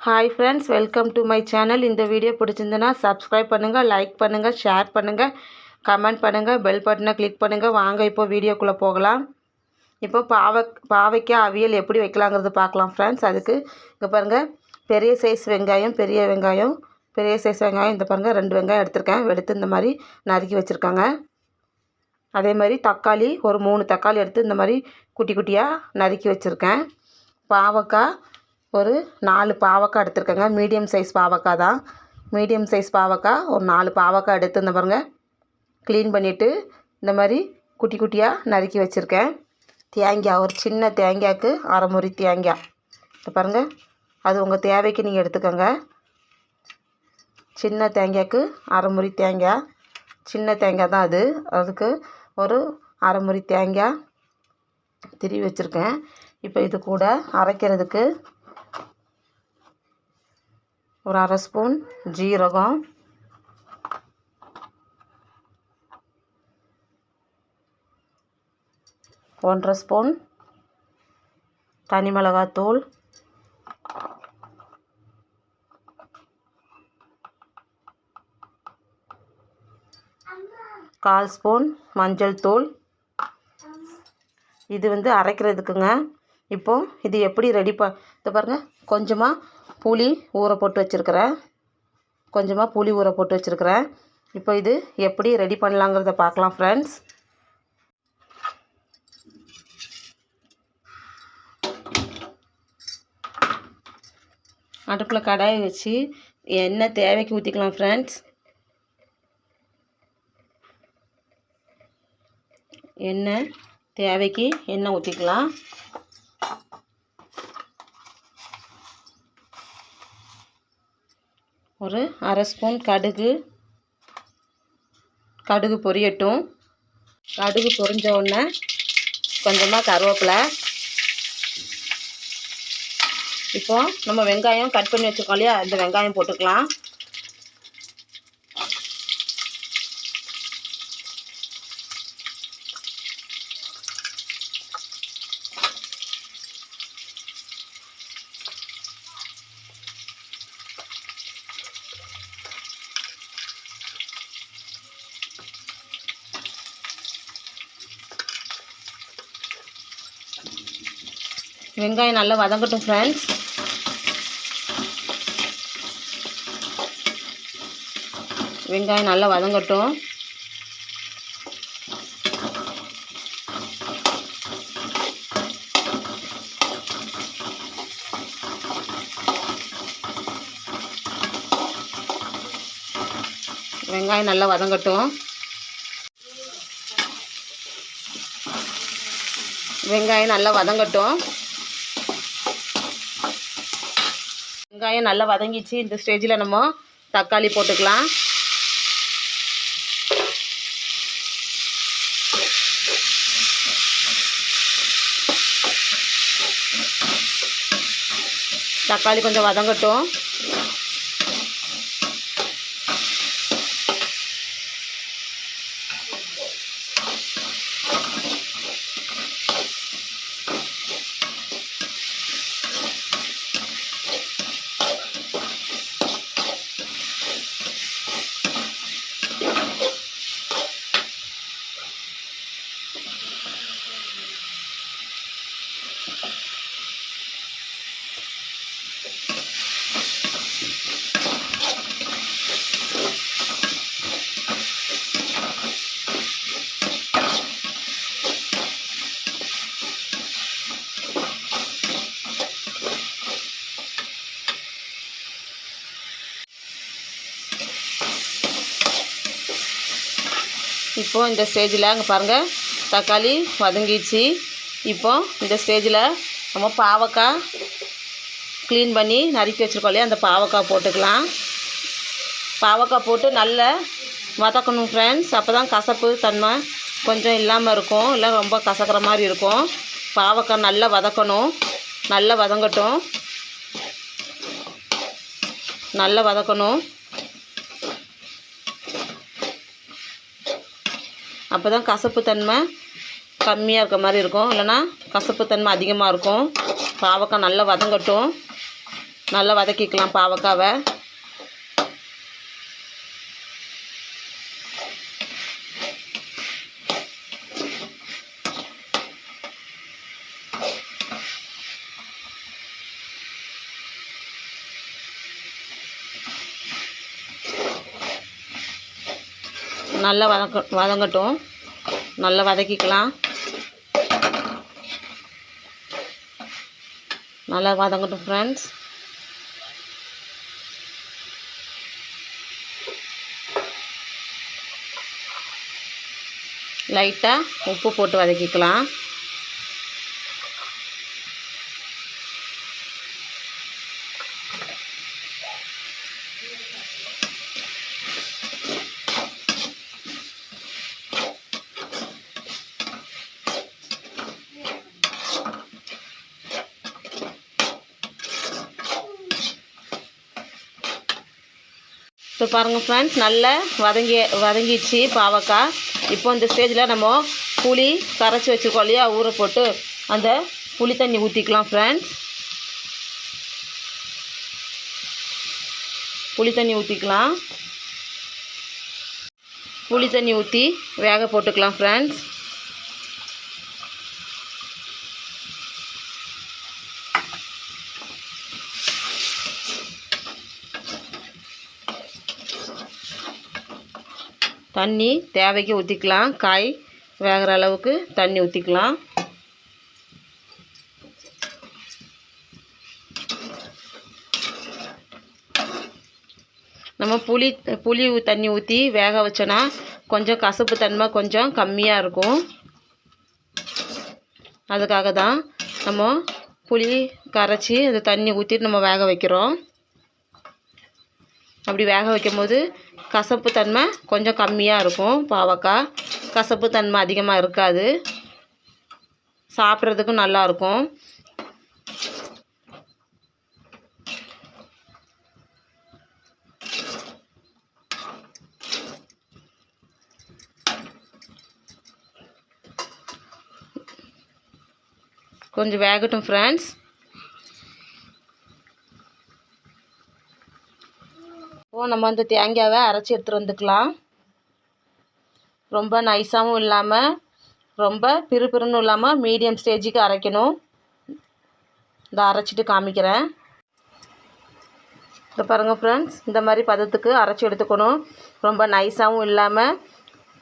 Hi friends welcome to my channel இந்த video பிடிச்சிருந்தனா subscribe பண்ணுங்கள் லைக் பண்ணுங்கள் ஷேர் பண்ணுங்கள் கமெண்ட் பண்ணுங்கள் பெல் பட்டனை கிளிக் பண்ணுங்கள் வாங்க இப்போ வீடியோக்குள்ளே போகலாம். இப்போ பாவை பாவைக்காய் அவியல் எப்படி வைக்கலாங்கிறது பார்க்கலாம் ஃப்ரெண்ட்ஸ் அதுக்கு இங்கே பாருங்கள் பெரிய சைஸ் வெங்காயம் பெரிய வெங்காயம் பெரிய சைஸ் வெங்காயம் இந்த பாருங்கள் ரெண்டு வெங்காயம் எடுத்திருக்கேன். எடுத்து இந்த மாதிரி நறுக்கி வச்சுருக்காங்க. அதே மாதிரி தக்காளி ஒரு மூணு தக்காளி எடுத்து இந்த மாதிரி குட்டி குட்டியாக நறுக்கி வச்சுருக்கேன். பாவக்காய் ஒரு நாலு பாவக்காய் எடுத்துருக்கேங்க. மீடியம் சைஸ் பாவக்காய் தான். மீடியம் சைஸ் பாவக்காய் ஒரு நாலு பாவக்காய் எடுத்து இந்த பாருங்கள் க்ளீன் பண்ணிவிட்டு இந்த மாதிரி குட்டி குட்டியாக நறுக்கி வச்சுருக்கேன். தேங்காய் ஒரு சின்ன தேங்காய்க்கு அரைமுறி தேங்காய். இந்த பாருங்கள் அது உங்கள் தேவைக்கு நீங்கள் எடுத்துக்கோங்க. சின்ன தேங்காய்க்கு அரைமுறி தேங்காய். சின்ன தேங்காய் தான் அது. அதுக்கு ஒரு அரைமுறி தேங்காய் திருவி வச்சுருக்கேன். இப்போ இது கூட அரைக்கிறதுக்கு ஒரு அரை ஸ்பூன் ஜீரகம். ஒன்றரை ஸ்பூன் தனி மிளகாத்தூள். கால் ஸ்பூன் மஞ்சள் தூள். இது வந்து அரைக்கிறதுக்குங்க. இப்போது இது எப்படி ரெடி ப இது பாருங்கள் கொஞ்சமாக புளி ஊற போட்டு வச்சுருக்கிறேன். கொஞ்சமாக புளி ஊற போட்டு வச்சுருக்கிறேன். இப்போ இது எப்படி ரெடி பண்ணலாங்கிறத பார்க்கலாம் ஃப்ரெண்ட்ஸ் அடுப்பில் கடாயை வச்சு எண்ணெய் தேவைக்கு ஊற்றிக்கலாம் ஃப்ரெண்ட்ஸ் எண்ணெய் தேவைக்கு எண்ணெய் ஊற்றிக்கலாம் ஒரு அரை ஸ்பூன் கடுகு. கடுகு பொரியட்டும். கடுகு பொரிஞ்ச உடனே கொஞ்சமாக கருவேப்பிலை. இப்போ நம்ம வெங்காயம் கட் பண்ணி வச்சுருக்கோம் இல்லையா? இந்த வெங்காயம் போட்டுக்கலாம். வெங்காயம் நல்லா வதங்கட்டும் ஃப்ரெண்ட்ஸ் வெங்காயம் நல்லா வதங்கட்டும். வெங்காயம் நல்லா வதங்கட்டும். வெங்காயம் நல்லா வதங்கட்டும். வெங்காயம் நல்லா வதங்கிச்சு இந்த ஸ்டேஜில் நம்ம தக்காளி போட்டுக்கலாம். தக்காளி கொஞ்சம் வதங்கட்டும். இப்போது இந்த ஸ்டேஜில் அங்கே பாருங்கள் தக்காளி வதங்கிச்சு இப்போ இந்த ஸ்டேஜில் நம்ம பாவக்காய் க்ளீன் பண்ணி நறுக்கி வச்சுருக்கோம் இல்லையா அந்த பாவக்காய் போட்டுக்கலாம். பாவக்காய் போட்டு நல்லா வதக்கணும் ஃப்ரெண்ட்ஸ் அப்போ தான் கசப்பு தன்மை கொஞ்சம் இல்லாமல் இருக்கும். இல்லை ரொம்ப கசக்கிற மாதிரி இருக்கும். பாவக்காய் நல்லா வதக்கணும். நல்லா வதங்கட்டும். நல்லா வதக்கணும். அப்போ தான் கசப்பு தன்மை கம்மியாக இருக்க மாதிரி இருக்கும். இல்லைன்னா கசப்பு தன்மை அதிகமாக இருக்கும். பாவக்காய் நல்லா வதங்கட்டும். நல்லா வதக்கிக்கலாம் பாவக்காவை. நல்லா வதக்க வதங்கட்டும். நல்லா வதக்கிக்கலாம். நல்லா வதங்கட்டும் ஃப்ரெண்ட்ஸ் லைட்டாக உப்பு போட்டு வதக்கிக்கலாம். இப்போ பாருங்கள் ஃப்ரெண்ட்ஸ் நல்லா வதங்கி வதங்கிடுச்சு பாவக்காய். இப்போ இந்த ஸ்டேஜில் நம்ம புளி கரைச்சி வச்சுக்கோ இல்லையா ஊற போட்டு அந்த புளி தண்ணி ஊற்றிக்கலாம் ஃப்ரெண்ட்ஸ் புளி தண்ணி ஊற்றிக்கலாம் புளி தண்ணி ஊற்றி வேக போட்டுக்கலாம் ஃப்ரெண்ட்ஸ் தண்ணி தேவைக்கு ஊற்றிக்கலாம் காய் வேகிற அளவுக்கு தண்ணி ஊற்றிக்கலாம் நம்ம புளி புளி தண்ணி ஊற்றி வேக வச்சோன்னா கொஞ்சம் கசப்பு தன்மை கொஞ்சம் கம்மியாக இருக்கும். அதுக்காக தான் நம்ம புளி கரைச்சி அந்த தண்ணி ஊற்றிட்டு நம்ம வேக வைக்கிறோம். அப்படி வேக வைக்கும் போது கசப்பு தன்மை கொஞ்சம் கம்மியாக இருக்கும் பாவக்காய். கசப்பு தன்மை அதிகமாக இருக்காது. சாப்பிட்றதுக்கும் நல்லாயிருக்கும் கொஞ்சம் வேகட்டும் ஃப்ரெண்ட்ஸ் இப்போ நம்ம அந்த தேங்காவை அரைச்சி எடுத்துகிட்டு வந்துக்கலாம். ரொம்ப நைஸாகவும் இல்லாமல் ரொம்ப பிறுபிறுன்னு இல்லாமல் மீடியம் ஸ்டேஜுக்கு அரைக்கணும். இந்த அரைச்சிட்டு காமிக்கிறேன். இப்போ பாருங்கள் ஃப்ரெண்ட்ஸ் இந்த மாதிரி பதத்துக்கு அரைச்சி எடுத்துக்கணும். ரொம்ப நைஸாகவும் இல்லாமல்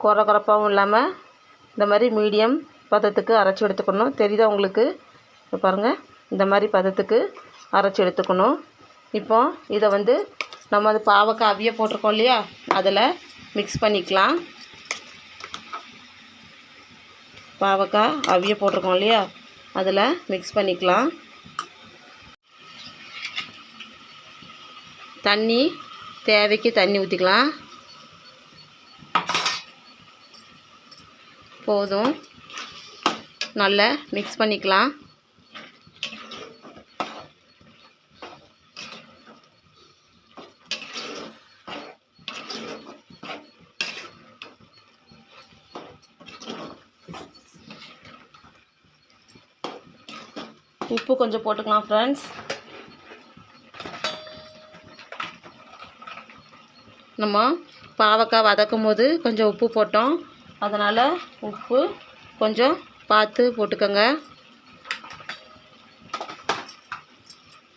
குறை குறப்பாகவும் இல்லாமல் இந்த மாதிரி மீடியம் பதத்துக்கு அரைச்சி எடுத்துக்கணும். தெரியுதா உங்களுக்கு? இப்போ பாருங்கள் இந்த மாதிரி பதத்துக்கு அரைச்சி எடுத்துக்கணும். இப்போ இதை வந்து நம்ம அது பாவக்காய் அவிய போட்டிருக்கோம் இல்லையா? அதில் மிக்ஸ் பண்ணிக்கலாம். பாவக்காய் அவிய போட்டிருக்கோம் இல்லையா? அதில் மிக்ஸ் பண்ணிக்கலாம். தண்ணி தேவைக்கு தண்ணி ஊற்றிக்கலாம். போதும். நல்லா மிக்ஸ் பண்ணிக்கலாம். உப்பு கொஞ்சம் போட்டுக்கலாம் ஃப்ரெண்ட்ஸ் நம்ம பாவக்காய் வதக்கும் போது கொஞ்சம் உப்பு போட்டோம். அதனால் உப்பு கொஞ்சம் பார்த்து போட்டுக்கோங்க.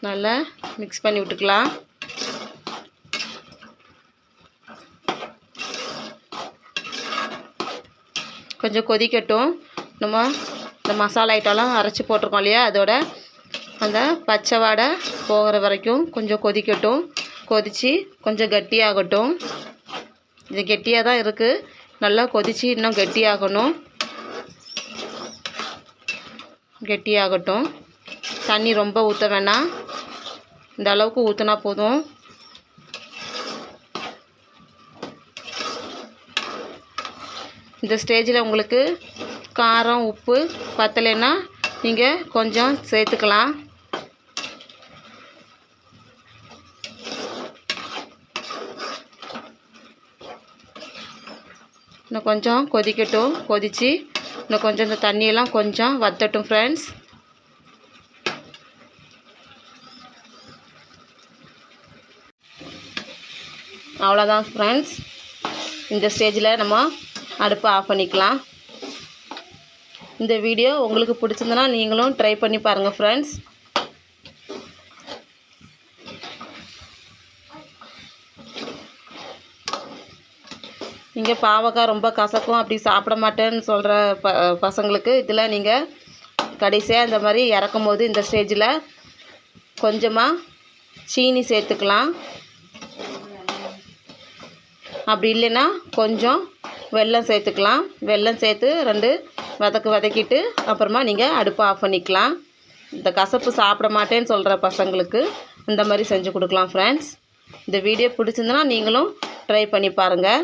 நல்லா மிக்ஸ் பண்ணி விட்டுக்கலாம். கொஞ்சம் கொதிக்கட்டும். நம்ம இந்த மசாலா ஐட்டம்லாம் அரைச்சி போட்டிருக்கோம் இல்லையா? அதோட அந்த பச்சை வாடை போகிற வரைக்கும் கொஞ்சம் கொதிக்கட்டும். கொதித்து கொஞ்சம் கட்டியாகட்டும். இது கெட்டியாக தான் இருக்குது நல்லா கொதித்து இன்னும் கெட்டியாகணும். கெட்டியாகட்டும். தண்ணி ரொம்ப ஊற்ற வேணாம். இந்த அளவுக்கு ஊற்றினா போதும். இந்த ஸ்டேஜில் உங்களுக்கு காரம் உப்பு பத்தலைன்னா நீங்கள் கொஞ்சம் சேர்த்துக்கலாம். இன்னும் கொஞ்சம் கொதிக்கட்டும் கொதித்து இன்னும் கொஞ்சம் இந்த தண்ணியெல்லாம் கொஞ்சம் வத்தட்டும் ஃப்ரெண்ட்ஸ் அவ்வளோதான் ஃப்ரெண்ட்ஸ் இந்த ஸ்டேஜில் நம்ம அடுப்பை ஆஃப் பண்ணிக்கலாம். இந்த வீடியோ உங்களுக்கு பிடிச்சிருந்தனா நீங்களும் ட்ரை பண்ணி பாருங்கள் ஃப்ரெண்ட்ஸ் நீங்கள் பாவக்காய் ரொம்ப கசக்கும் அப்படி சாப்பிட மாட்டேன்னு சொல்கிற ப பசங்களுக்கு இதில் நீங்கள் கடைசியாக இந்த மாதிரி இறக்கும் போது இந்த ஸ்டேஜில் கொஞ்சமாக சீனி சேர்த்துக்கலாம். அப்படி இல்லைன்னா கொஞ்சம் வெல்லம் சேர்த்துக்கலாம். வெல்லம் சேர்த்து ரெண்டு வதக்கு வதக்கிட்டு அப்புறமா நீங்கள் அடுப்பை ஆஃப் பண்ணிக்கலாம். இந்த கசப்பு சாப்பிட மாட்டேன்னு சொல்கிற பசங்களுக்கு இந்த மாதிரி செஞ்சு கொடுக்கலாம் ஃப்ரெண்ட்ஸ் இந்த வீடியோ பிடிச்சிருந்தனா நீங்களும் ட்ரை பண்ணி பாருங்கள்